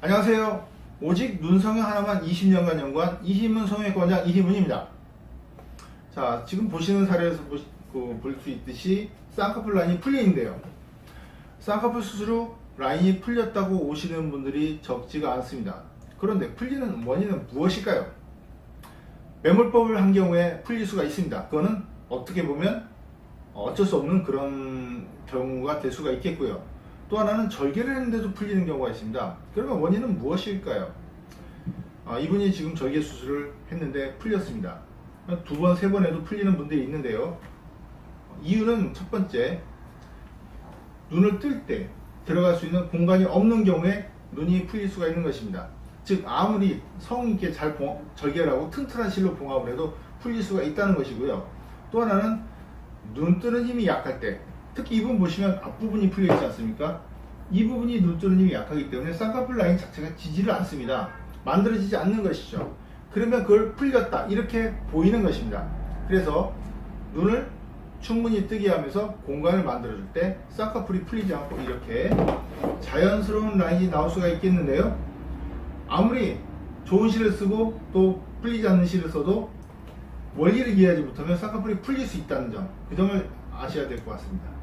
안녕하세요. 오직 눈성형 하나만 20년간 연구한 이희문 성형외과원장 이희문입니다. 자, 지금 보시는 사례에서 그 볼수 있듯이 쌍꺼풀 라인이 풀리는데요. 쌍꺼풀 수술 후 라인이 풀렸다고 오시는 분들이 적지가 않습니다. 그런데 풀리는 원인은 무엇일까요? 매몰법을 한 경우에 풀릴 수가 있습니다. 그거는 어떻게 보면 어쩔 수 없는 그런 경우가 될 수가 있겠고요. 또 하나는 절개를 했는데도 풀리는 경우가 있습니다. 그러면 원인은 무엇일까요? 아, 이분이 지금 절개 수술을 했는데 풀렸습니다. 두 번, 세 번 해도 풀리는 분들이 있는데요. 이유는 첫 번째, 눈을 뜰 때 들어갈 수 있는 공간이 없는 경우에 눈이 풀릴 수가 있는 것입니다. 즉 아무리 성 있게 잘 봉- 절개를 하고 튼튼한 실로 봉합을 해도 풀릴 수가 있다는 것이고요. 또 하나는 눈 뜨는 힘이 약할 때 특히 이 부분 보시면 앞부분이 풀려 있지 않습니까? 이 부분이 눈 뜨는 힘이 약하기 때문에 쌍꺼풀 라인 자체가 지지를 않습니다. 만들어지지 않는 것이죠. 그러면 그걸 풀렸다 이렇게 보이는 것입니다. 그래서 눈을 충분히 뜨게 하면서 공간을 만들어줄 때 쌍꺼풀이 풀리지 않고 이렇게 자연스러운 라인이 나올 수가 있겠는데요. 아무리 좋은 실을 쓰고 또 풀리지 않는 실을 써도 원리를 이해하지 못하면 쌍꺼풀이 풀릴 수 있다는 점, 그 점을 아셔야 될 것 같습니다.